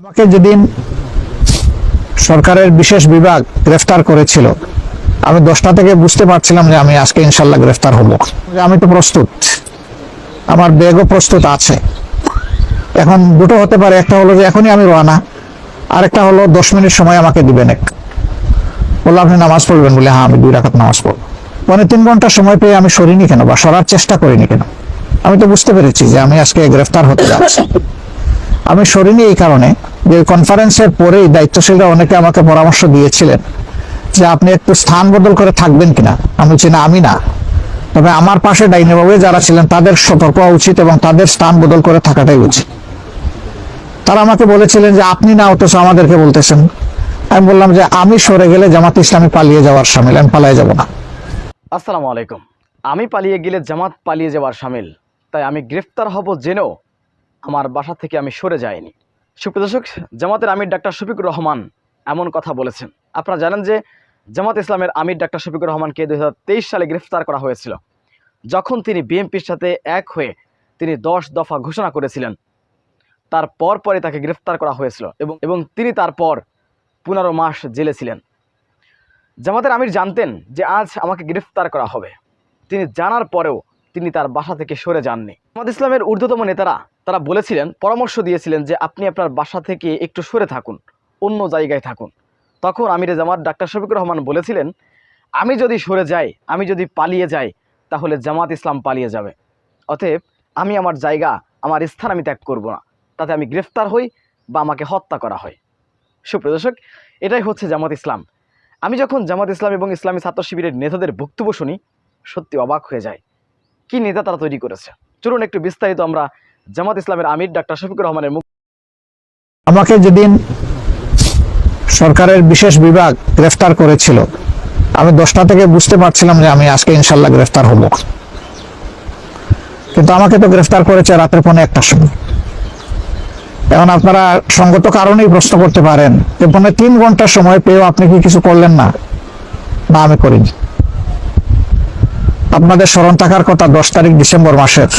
আমাকে যেদিন সরকারের বিশেষ বিভাগ গ্রেফতার করেছিল, আমি দশটা থেকে বুঝতে পারছিলাম যে আমি আজকে ইনশাল্লাহ গ্রেফতার হব। আমি তো প্রস্তুত, আমার ব্যাগও প্রস্তুত আছে। এখন দুটো হতে পারে, একটা হলো যে এখনই আমি রওনা, আরেকটা হলো দশ মিনিট সময় আমাকে দিবেন এক। বলল আপনি নামাজ পড়বেন? বলে হ্যাঁ আমি দুই রাখাত নামাজ পড়ব। মানে তিন ঘণ্টা সময় পেয়ে আমি সরিনি কেন বা সরার চেষ্টা করিনি কেন? আমি তো বুঝতে পেরেছি যে আমি আজকে গ্রেফতার হতে যাচ্ছি। আমি সরিনি এই কারণে যে কনফারেন্সের পরেই দায়িত্বশীলরা অনেকে আমাকে পরামর্শ দিয়েছিলেন যে আপনি একটু স্থান বদল করে থাকবেন কিনা। আমি বলছি, না, আমি না। তবে আমার পাশে ডাইনেবাবু যারা ছিলেন, তাদের সতর্ক হওয়া উচিত এবং তাদের স্থান বদল করে থাকাটাই উচিত। তারা আমাকে বলেছিলেন যে, আপনি না, অথচ আমাদেরকে বলতেছেন। আমি বললাম যে, আমি সরে গেলে জামাত ইসলামী পালিয়ে যাওয়ার সামিল, আমি পালিয়ে যাব না। আসসালামু আলাইকুম। আমি পালিয়ে গেলে জামাত পালিয়ে যাওয়ার সামিল, তাই আমি গ্রেফতার হব জেনেও আমার বাসা থেকে আমি সরে যাইনি। সুপ্রদর্শক জামাতের আমির ডাক্তার শফিকুর রহমান এমন কথা বলেছেন। আপনারা জানেন যে জামাত ইসলামের আমির ডাক্তার শফিকুর রহমানকে দুহাজার তেইশ সালে গ্রেফতার করা হয়েছিল। যখন তিনি বিএনপির সাথে এক হয়ে তিনি দশ দফা ঘোষণা করেছিলেন তারপর পরে তাকে গ্রেফতার করা হয়েছিল এবং এবং তিনি তারপর পনেরো মাস জেলে ছিলেন। জামাতের আমির জানতেন যে আজ আমাকে গ্রেফতার করা হবে। তিনি জানার পরেও তিনি তার বাসা থেকে সরে যাননি। জামাত ইসলামের ঊর্ধ্বতম নেতারা তারা বলেছিলেন, পরামর্শ দিয়েছিলেন যে আপনি আপনার বাসা থেকে একটু সরে থাকুন, অন্য জায়গায় থাকুন। তখন আমিরে জামাত ডাক্তার শফিকুর রহমান বলেছিলেন, আমি যদি সরে যাই, আমি যদি পালিয়ে যাই, তাহলে জামাত ইসলাম পালিয়ে যাবে। অতএব আমি আমার জায়গা, আমার স্থান আমি ত্যাগ করব না। তাতে আমি গ্রেফতার হই বা আমাকে হত্যা করা হয়। সুপ্রদর্শক এটাই হচ্ছে জামাত ইসলাম। আমি যখন জামাত ইসলাম এবং ইসলামী ছাত্র শিবিরের নেতাদের বক্তব্য শুনি, সত্যি অবাক হয়ে যায় কি নেতা তারা তৈরি করেছে? চলুন একটু বিস্তারিত আমরা জামাত ইসলামের আমির ডাক্তার শফিকুর রহমানের মুখ আমাকে যেদিন সরকারের বিশেষ বিভাগ গ্রেফতার করেছিল, আমি দশটা থেকে বুঝতে পারছিলাম যে আমি আজকে ইনশাল্লাহ গ্রেফতার হব। কিন্তু আমাকে তো গ্রেফতার করেছে রাতের পৌনে একটার সময়। এখন আপনারা সঙ্গত কারণেই প্রশ্ন করতে পারেন যে পৌনে তিন ঘণ্টা সময় পেয়েও আপনি কি কিছু করলেন না? না, আমি করিনি। আপনাদের স্মরণ থাকার কথা দশ তারিখ ডিসেম্বর মাসের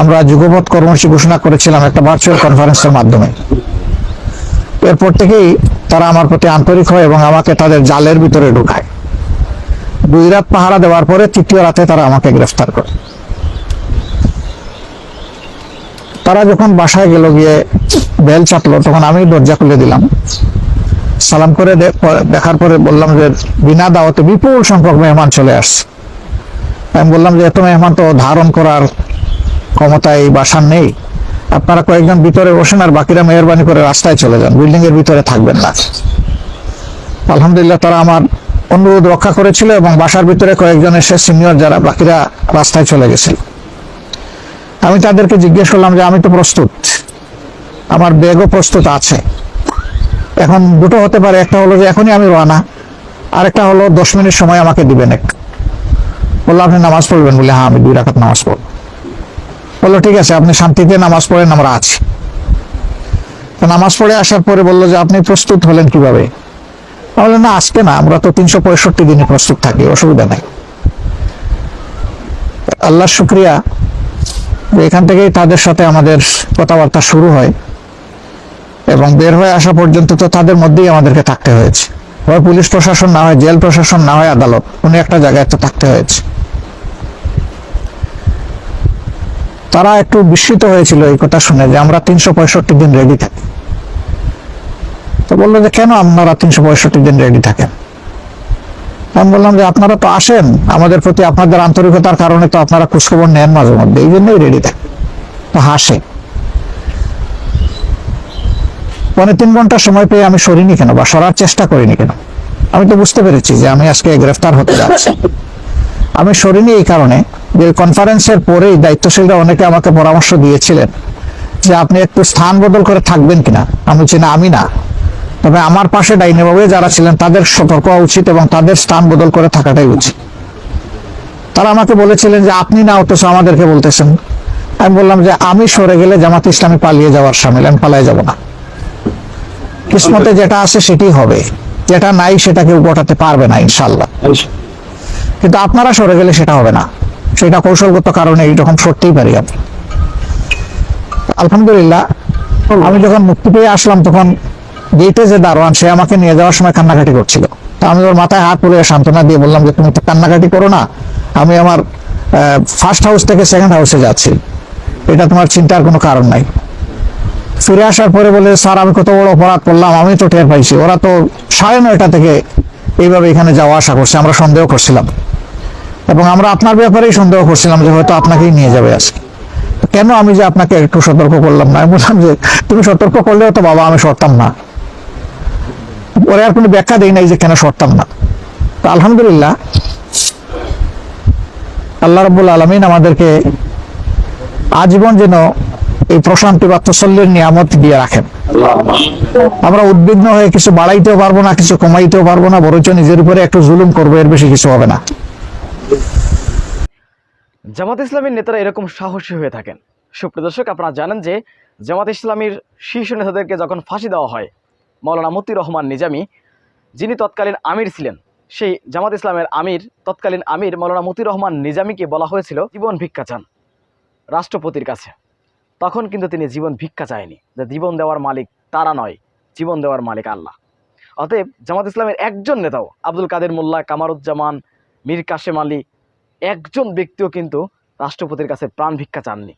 আমরা যুগপথ কর্মসূচি ঘোষণা করেছিলাম একটা ভার্চুয়াল কনফারেন্সের মাধ্যমে। এরপর থেকেই তারা আমার প্রতি আন্তরিক হয় এবং আমাকে তাদের জালের ভিতরে ঢুকায়। দুই রাত পাহারা দেওয়ার পরে তৃতীয় রাতে তারা আমাকে গ্রেফতার করে। তারা যখন বাসায় গেল গিয়ে বেল চাপলো, তখন আমি দরজা খুলে দিলাম। সালাম করে দেখার পরে বললাম যে, বিনা দাওয়াতে বিপুল সংখ্যক মেহমান চলে আসছে। আমি বললাম যে, এত মেহমান তো ধারণ করার ক্ষমতা এই বাসার নেই। আপনারা কয়েকজন ভিতরে বসেন আর বাকিরা মেহরবানি করে রাস্তায় চলে যান। বিল্ডিং এর ভিতরে থাকবেন না। আলহামদুলিল্লাহ তারা আমার অনুরোধ রক্ষা করেছিল এবং বাসার ভিতরে কয়েকজন এসে সিনিয়র যারা, বাকিরা রাস্তায় চলে গেছিল। আমি তাদেরকে জিজ্ঞেস করলাম যে, আমি তো প্রস্তুত। আমার ব্যাগও প্রস্তুত আছে। এখন দুটো হতে পারে। একটা হলো যে, এখনই আমি রওনা। আরেকটা হলো, দশ মিনিট সময় আমাকে দিবেন এক। বলল, আপনি নামাজ পড়বেন? বলে হ্যাঁ আমি দুই রাখাত নামাজ পড়ব। বলল, ঠিক আছে, আপনি শান্তিতে নামাজ পড়েন, আমরা আছি। তো নামাজ পড়ে আসার পরে বলল যে, আপনি প্রস্তুত হলেন কীভাবে? বললাম না, আজকে না, আমরা তো তিনশো পঁয়ষট্টি দিনে প্রস্তুত থাকি, অসুবিধা নাই। আল্লাহ শুক্রিয়া, এখান থেকেই তাদের সাথে আমাদের কথাবার্তা শুরু হয় এবং বের হয়ে আসা পর্যন্ত তো তাদের মধ্যেই আমাদেরকে থাকতে হয়েছে। হয় পুলিশ প্রশাসন, না হয় জেল প্রশাসন, না হয় আদালত কোনো একটা জায়গায় তো থাকতে হয়েছে। তারা একটু বিস্মিত হয়েছিল এই কথা শুনে যে আমরা তিনশো পঁয়ষট্টি দিন রেডি থাকি। তো বলল যে, কেন আপনারা তিনশো পঁয়ষট্টি দিন রেডি থাকেন? আমি বললাম যে, আপনারা তো আসেন। আমাদের প্রতি আপনাদের আন্তরিকতার কারণে তো আপনারা খোঁজখবর নেন মাঝে মধ্যে। এই জন্যই রেডি থাকেন তো হাসে। পনে তিন ঘণ্টা সময় পেয়ে আমি সরিনি কেন বা সরার চেষ্টা করিনি কেন? আমি তো বুঝতে পেরেছি যে আমি আজকে গ্রেফতার হতে যাচ্ছি। আমি সরিনি এই কারণে, যে কনফারেন্সের পরেই দায়িত্বশীলরা অনেকে আমাকে পরামর্শ দিয়েছিলেন যে আপনি একটু স্থান বদল করে থাকবেন কিনা। আমি বলছি, না, আমি না। তবে আমার পাশে ডাইনেবাবু যারা ছিলেন, তাদের সতর্ক হওয়া উচিত এবং তাদের স্থান বদল করে থাকাটাই উচিত। তারা আমাকে বলেছিলেন যে, আপনি না, অথচ আমাদেরকে বলতেছেন। আমি বললাম যে, আমি সরে গেলে জামাত ইসলামী পালিয়ে যাওয়ার সামিল, আমি পালিয়ে যাব না। কিসমতে যেটা আছে সেটি হবে, যেটা নাই সেটা কেউ গোটাতে পারবে না ইনশাল্লাহ কিন্তু আপনারা সরে গেলে সেটা হবে না। সেটা কৌশলগত কারণে এইরকম সরতেই পারি আমি। আলহামদুলিল্লাহ, আমি যখন মুক্তি পেয়ে আসলাম তখন গেটে যে দারোয়ান, সে আমাকে নিয়ে যাওয়ার সময় কান্নাকাটি করছিল। তা আমি ওর মাথায় হাত পরে সান্ত্বনা দিয়ে বললাম যে, তুমি তো কান্নাকাটি করো না। আমি আমার ফার্স্ট হাউস থেকে সেকেন্ড হাউসে যাচ্ছি। এটা তোমার চিন্তার কোনো কারণ নাই। ফিরে আসার পরে বলে, স্যার, আমি কত বড় অপরাধ করলাম, আমি তো টের পাইছি। ওরা তো সাড়ে নয়টা থেকে এইভাবে এখানে যাওয়া আসা করছে, আমরা সন্দেহ করছিলাম। এবং আমরা আপনার ব্যাপারেই সন্দেহ করছিলাম যে হয়তো আপনাকেই নিয়ে যাবে আজকে। কেন আমি যে আপনাকে একটু সতর্ক করলাম না? বললাম যে, তুমি সতর্ক করলেও তো বাবা আমি সরতাম না। পরে আর কোনো ব্যাখ্যা দেই নাই যে কেন সরতাম না। তো আলহামদুলিল্লাহ, আল্লাহ রব্বুল আলমিন আমাদেরকে আজীবন যেন এই প্রশান্তি বা তসল্যের নিয়ামত দিয়ে রাখেন। আমরা উদ্বিগ্ন হয়ে কিছু বাড়াইতেও পারব না, কিছু কমাইতেও পারব না, বরঞ্চ নিজের উপরে একটু জুলুম করব, এর বেশি কিছু হবে না। জামাত ইসলামীর নেতারা এরকম সাহসী হয়ে থাকেন। সুপ্রদর্শক আপনারা জানেন যে জামাত ইসলামীর শীর্ষ নেতাদেরকে যখন ফাঁসি দেওয়া হয় মৌলানা মতিউর রহমান নিজামি, যিনি তৎকালীন আমির ছিলেন, সেই জামাত ইসলামের আমির, তৎকালীন আমির মৌলানা মতিউর রহমান নিজামীকে বলা হয়েছিল, জীবন ভিক্ষা চান রাষ্ট্রপতির কাছে। তখন কিন্তু তিনি জীবন ভিক্ষা চায়নি, যে জীবন দেওয়ার মালিক তারা নয়, জীবন দেওয়ার মালিক আল্লাহ। অতএব জামাত ইসলামের একজন নেতাও আব্দুল কাদের মোল্লা, কামারুজ্জামান, মীর কাশেম আলী একজন ব্যক্তিও কিন্তু রাষ্ট্রপতির কাছে প্রাণ ভিক্ষা চাননি।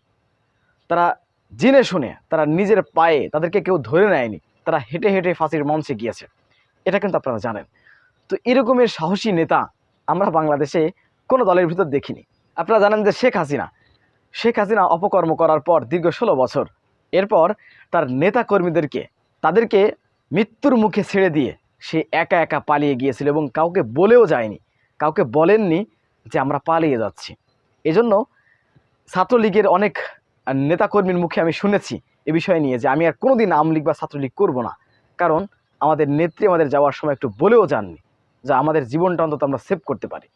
তারা জেনে শুনে, তারা নিজের পায়ে তাদেরকে কেউ ধরে নেয়নি, তারা হেঁটে হেঁটে ফাঁসির মঞ্চে গিয়েছে। এটা কিন্তু আপনারা জানেন। তো এরকমের সাহসী নেতা আমরা বাংলাদেশে কোনো দলের ভিতর দেখিনি। আপনারা জানেন যে শেখ হাসিনা শেখ হাসিনা অপকর্ম করার পর দীর্ঘ ষোলো বছর এরপর তার নেতা কর্মীদেরকে তাদেরকে মৃত্যুর মুখে ছেড়ে দিয়ে সে একা একা পালিয়ে গিয়েছিল এবং কাউকে বলেও যায়নি, কাউকে বলেননি যে আমরা পালিয়ে যাচ্ছি। এজন্য ছাত্রলীগের অনেক নেতাকর্মীর মুখে আমি শুনেছি এ বিষয় নিয়ে যে আমি আর কোনোদিন আওয়ামী লীগ বা ছাত্রলীগ করব না। কারণ আমাদের নেত্রী আমাদের যাওয়ার সময় একটু বলেও যাননি যে আমাদের জীবনটা অন্তত আমরা সেভ করতে পারি।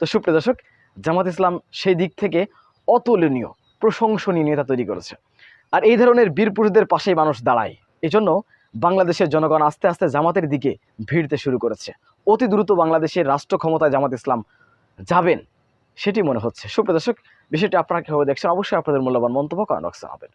তো সুপ্রিয় দর্শক, জামাত ইসলাম সেই দিক থেকে অতুলনীয়, প্রশংসনীয় নেতা তৈরি করেছে। আর এই ধরনের বীর পুরুষদের পাশেই মানুষ দাঁড়ায়। এই জন্য বাংলাদেশের জনগণ আস্তে আস্তে জামাতের দিকে ভিড়তে শুরু করেছে। অতি দ্রুত বাংলাদেশের রাষ্ট্র ক্ষমতায় জামাত ইসলাম যাবেন। সেটি মনে হচ্ছে। সুপ্রদর্শক বিষয়টি আপনারা কীভাবে দেখছেন? অবশ্যই আপনাদের মূল্যবান মন্তব্য কমেন্ট বক্সে হবেন